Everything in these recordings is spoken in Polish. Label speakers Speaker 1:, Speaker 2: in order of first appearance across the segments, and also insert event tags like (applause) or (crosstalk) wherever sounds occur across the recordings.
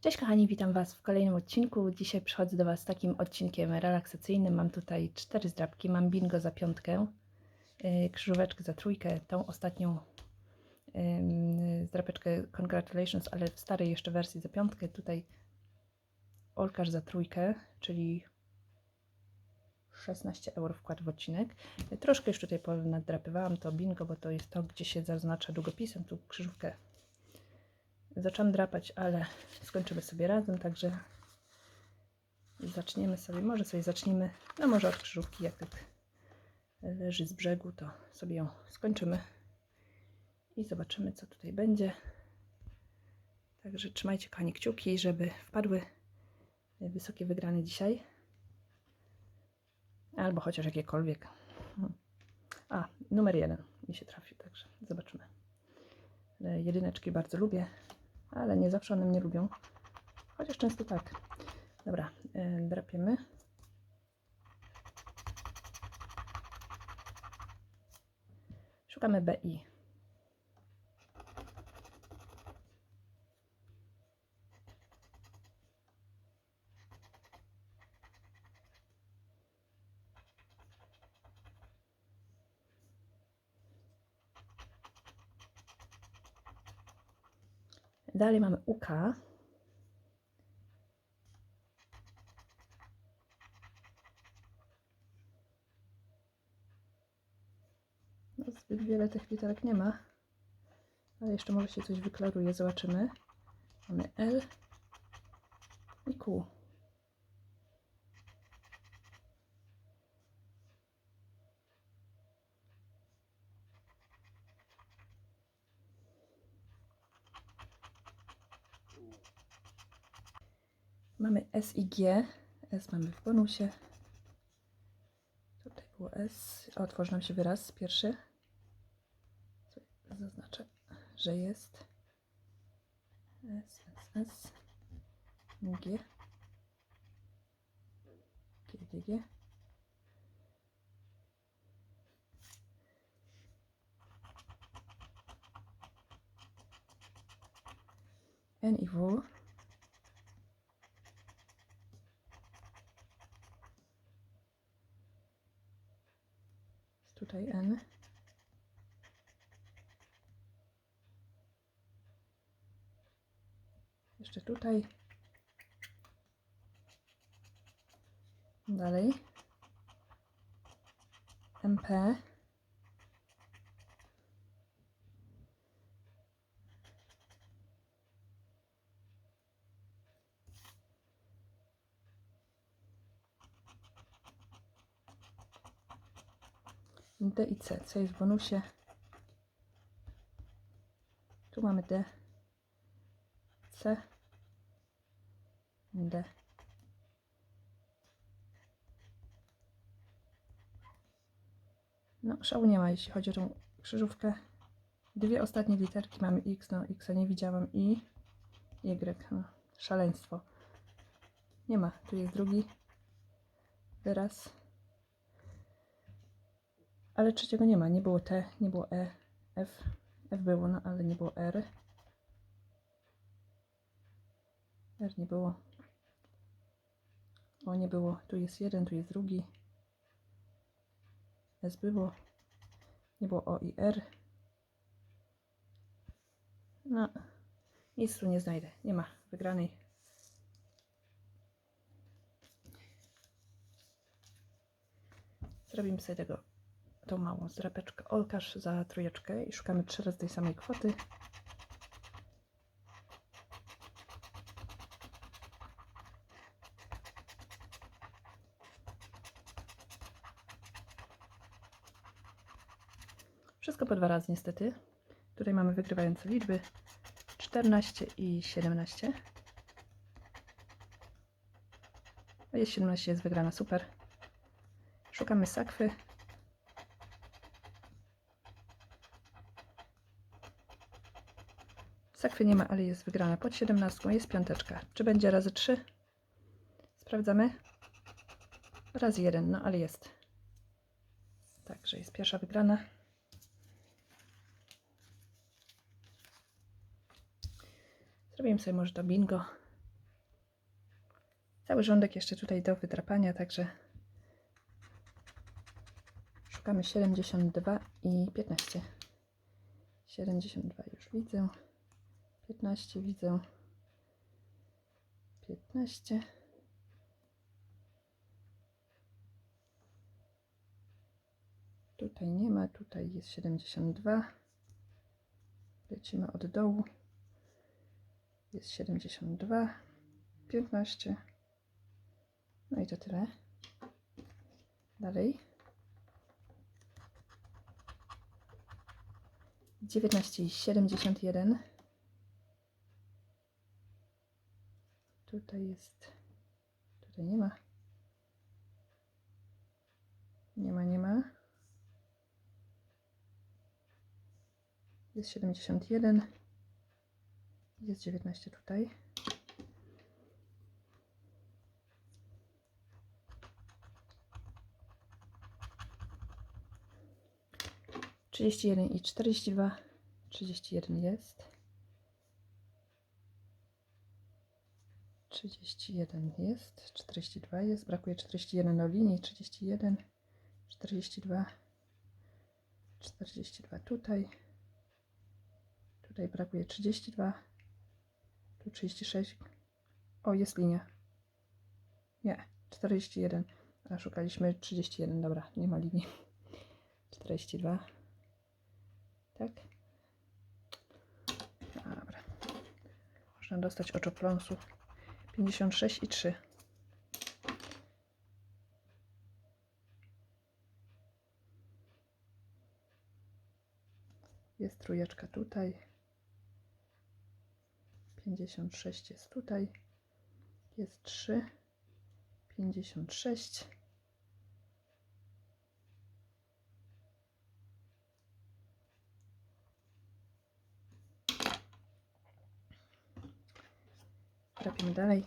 Speaker 1: Cześć kochani, witam Was w kolejnym odcinku. Dzisiaj przychodzę do Was z takim odcinkiem relaksacyjnym. Mam tutaj cztery zdrabki. Mam bingo za piątkę, yy, krzyżóweczkę za trójkę, tą ostatnią zdrapeczkę Congratulations, ale w starej jeszcze wersji za piątkę. Tutaj Olkarz za trójkę, czyli 16 euro wkład w odcinek. Troszkę już tutaj nadrapywałam to bingo, bo to jest to, gdzie się zaznacza długopisem. Tu krzyżówkę zaczęłam drapać, ale skończymy sobie razem, także zaczniemy sobie, może sobie zaczniemy, no może od krzyżówki, jak tak leży z brzegu, to sobie ją skończymy i zobaczymy, co tutaj będzie. Także trzymajcie kochani kciuki, żeby wpadły wysokie wygrane dzisiaj. Albo chociaż jakiekolwiek. A, numer jeden mi się trafił, także zobaczymy. Jedyneczki bardzo lubię, ale nie zawsze one mnie lubią. Chociaż często tak. Dobra, yy, drapiemy. Szukamy BI. Dalej mamy UK. No, zbyt wiele tych literek nie ma, ale jeszcze może się coś wyklaruje, zobaczymy. Mamy L i Q. Mamy S i G. S mamy w bonusie. Tutaj było S. Otworzy nam się wyraz pierwszy. Zaznaczę, że jest S, S, S. G. G, G, G. N i W. tutaj N. Jeszcze tutaj. Dalej. MP. D i C. C jest w bonusie. Tu mamy D, C, D. No, szału nie ma, jeśli chodzi o tą krzyżówkę. Dwie ostatnie literki mamy X, no X nie widziałam i Y. No, szaleństwo. Nie ma, tu jest drugi wyraz. Ale trzeciego nie ma. Nie było T, nie było E, F. F było, no ale nie było R. R nie było. Nie było. Tu jest jeden, tu jest drugi. S było. Nie było O i R. No, nic tu nie znajdę. Nie ma wygranej. Zrobimy sobie tego tą małą zdrapeczkę olkarz za trójeczkę i szukamy trzy razy tej samej kwoty. Wszystko po dwa razy niestety. Tutaj mamy wygrywające liczby 14 i 17. A jest 17, jest wygrana, super. Szukamy sakwy. Sakwy nie ma, ale jest wygrana pod 17. Jest piąteczka. Czy będzie razy 3? Sprawdzamy. Raz jeden, no ale jest. Także jest pierwsza wygrana. Zrobimy sobie może to bingo. Cały rządek jeszcze tutaj do wydrapania, także szukamy 72 i 15. 72 już widzę. 15 widzę. 15. Tutaj nie ma, tutaj jest 72. Lecimy od dołu. Jest 72, 15. No i to tyle. Dalej. 19 i 71. Tutaj jest. Tutaj nie ma. Nie ma, nie ma. Jest 71. Jest 19 tutaj. Trzydzieści jeden i czterdzieści dwa. Trzydzieści jeden jest. Trzydzieści jeden jest. Czterdzieści dwa jest. Brakuje czterdzieści jeden do linii. Trzydzieści jeden. Czterdzieści dwa. Czterdzieści dwa tutaj. Tutaj brakuje 32. Tu 36. O, jest linia. Nie, 41. A szukaliśmy 31. Dobra, nie ma linii. (laughs) 42. Tak? Dobra. Można dostać oczopląsu. 56 i 3. Jest trójeczka tutaj. 56 jest tutaj. Jest 3. 56. Trafimy dalej.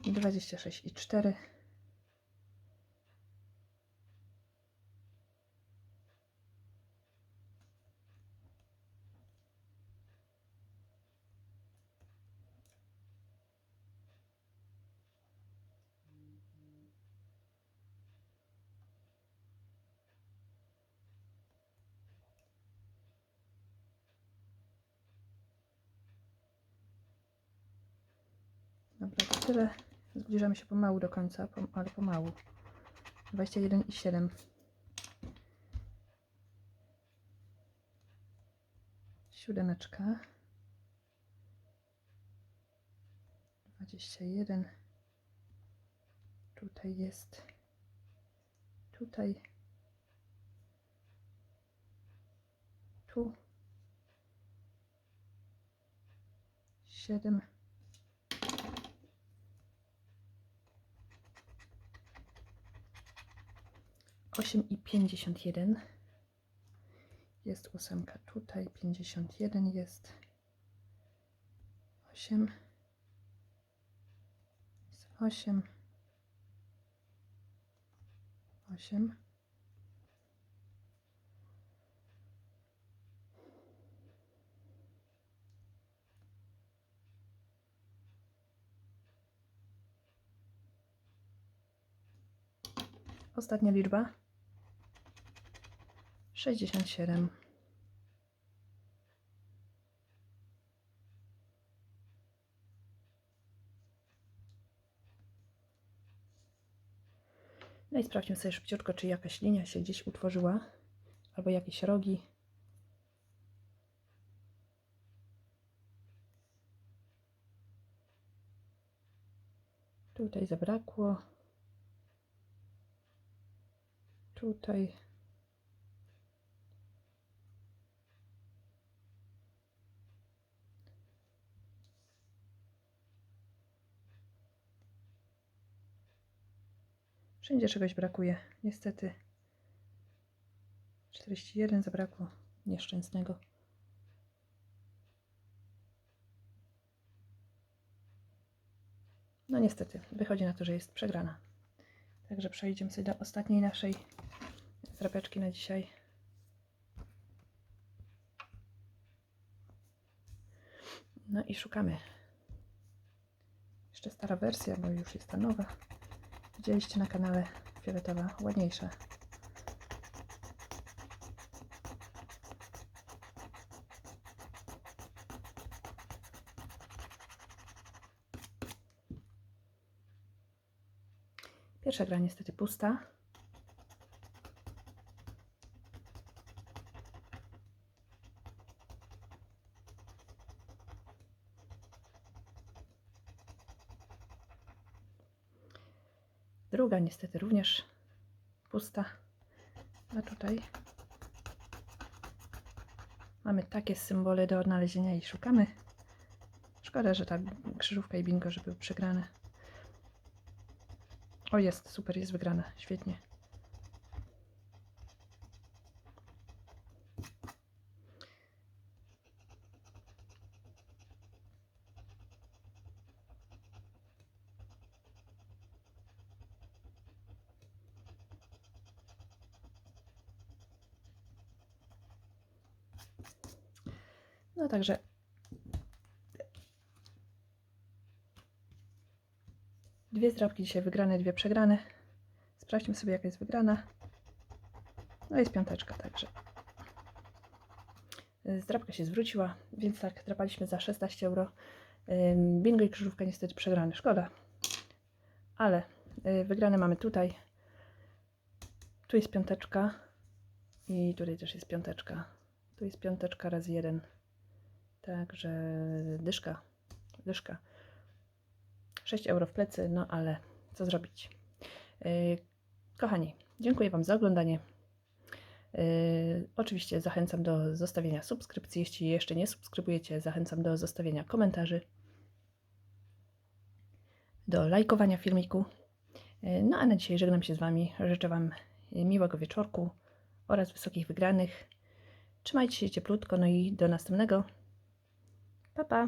Speaker 1: 26 i 4. Dobra, to tyle. Zbliżamy się pomału do końca, ale pomału. 21,7. Siódemeczka. 21. Tutaj jest. Tutaj. Tu. Siedem. 8,51 jest ósemka tutaj, 51 jest 8 jest 8 8 Ostatnia liczba. 67. No i sprawdźmy sobie szybciutko, czy jakaś linia się gdzieś utworzyła, albo jakieś rogi. Tutaj zabrakło. Tutaj. Wszędzie czegoś brakuje. Niestety. 41 zabrakło nieszczęsnego. No niestety, wychodzi na to, że jest przegrana. Także przejdziemy sobie do ostatniej naszej zdrapiaczki na dzisiaj. No i szukamy. Jeszcze stara wersja, bo już jest ta nowa. Widzieliście na kanale fioletowa, ładniejsza. Pierwsza gra niestety pusta. Druga niestety również pusta. A tutaj mamy takie symbole do odnalezienia i szukamy. Szkoda, że ta krzyżówka i bingo, że były przegrane. O jest, super, jest wygrana, świetnie. No także dwie zdrabki dzisiaj wygrane, dwie przegrane. Sprawdźmy sobie jaka jest wygrana. No jest piąteczka także. Zdrabka się zwróciła, więc tak, drapaliśmy za 16 euro. Bingo i krzyżówka niestety przegrane, szkoda. Ale y, wygrane mamy tutaj. Tu jest piąteczka i tutaj też jest piąteczka. Tu jest piąteczka razy jeden. Także dyszka, dyszka. 6 euro w plecy, no ale co zrobić? Yy, kochani, dziękuję Wam za oglądanie. Yy, oczywiście zachęcam do zostawienia subskrypcji. Jeśli jeszcze nie subskrybujecie, zachęcam do zostawienia komentarzy, do lajkowania filmiku. Yy, no a na dzisiaj żegnam się z Wami. Życzę Wam miłego wieczorku oraz wysokich wygranych. Trzymajcie się cieplutko, no i do następnego. Па-па!